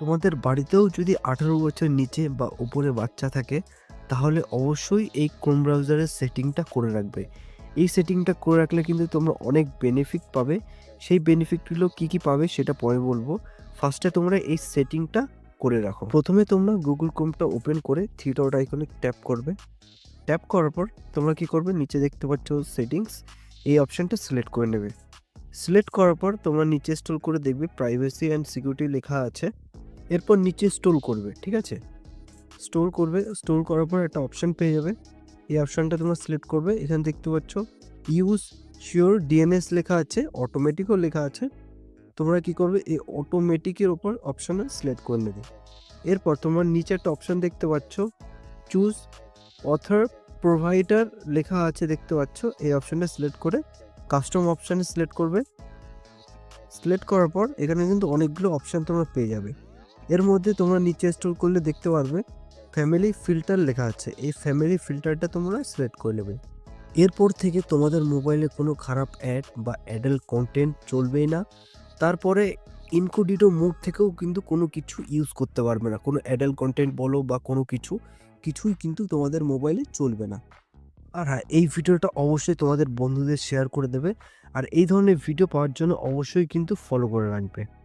তোমাদের বাড়িতেও যদি আঠারো বছর নিচে বা উপরে বাচ্চা থাকে, তাহলে অবশ্যই এই ক্রোম ব্রাউজারের সেটিংটা করে রাখবে। এই সেটিংটা করে রাখলে কিন্তু তোমরা অনেক বেনিফিট পাবে। সেই বেনিফিটগুলো কী কী পাবে সেটা পরে বলব। ফার্স্টে তোমরা এই সেটিংটা করে রাখো। প্রথমে তোমরা গুগল ক্রোমটা ওপেন করে ডট আইকনে ট্যাপ করবে। ট্যাপ করার পর তোমরা কি করবে? নিচে দেখতে পাচ্ছ সেটিংস এই অপশানটা সিলেক্ট করে নেবে। সিলেক্ট করার পর তোমরা নিচে স্টল করে দেখবে প্রাইভেসি অ্যান্ড সিকিউরিটি লেখা আছে। এরপর নিচে স্টোর করবে, ঠিক আছে? স্টোর করবে, স্টোর করার পর একটা অপশান পেয়ে যাবে। এই অপশানটা তোমরা সিলেক্ট করবে, এখানে দেখতে পাচ্ছ ইউজ শিওর ডিএনএস লেখা আছে অটোমেটিকও লেখা আছে। তোমরা কি করবে, এই অটোমেটিকের ওপর অপশানে সিলেক্ট করে নেবে। এরপর তোমরা নিচে একটা অপশান দেখতে পাচ্ছ চুজ অথর প্রোভাইডার লেখা আছে দেখতে পাচ্ছ, এই অপশানটা সিলেক্ট করে কাস্টম অপশানে সিলেক্ট করবে। সিলেক্ট করার পর এখানে কিন্তু অনেকগুলো অপশান তোমরা পেয়ে যাবে। এর মধ্যে তোমরা নিচে স্টোর করলে দেখতে পারবে ফ্যামিলি ফিল্টার লেখা আছে। এই ফ্যামিলি ফিল্টারটা তোমরা সিলেক্ট করে নেবে। এরপর থেকে তোমাদের মোবাইলে কোনো খারাপ অ্যাড বা অ্যাডাল্ট কন্টেন্ট চলবেই না। তারপরে ইনকোডিটো মোড থেকেও কিন্তু কোনো কিছু ইউজ করতে পারবে না। কোনো অ্যাডাল্ট কন্টেন্ট বলো বা কোনো কিছু, কিছুই কিন্তু তোমাদের মোবাইলে চলবে না। আর হ্যাঁ এই ভিডিওটা অবশ্যই তোমাদের বন্ধুদের শেয়ার করে দেবে। আর এই ধরনের ভিডিও পাওয়ার জন্য অবশ্যই কিন্তু ফলো করে রাখবে।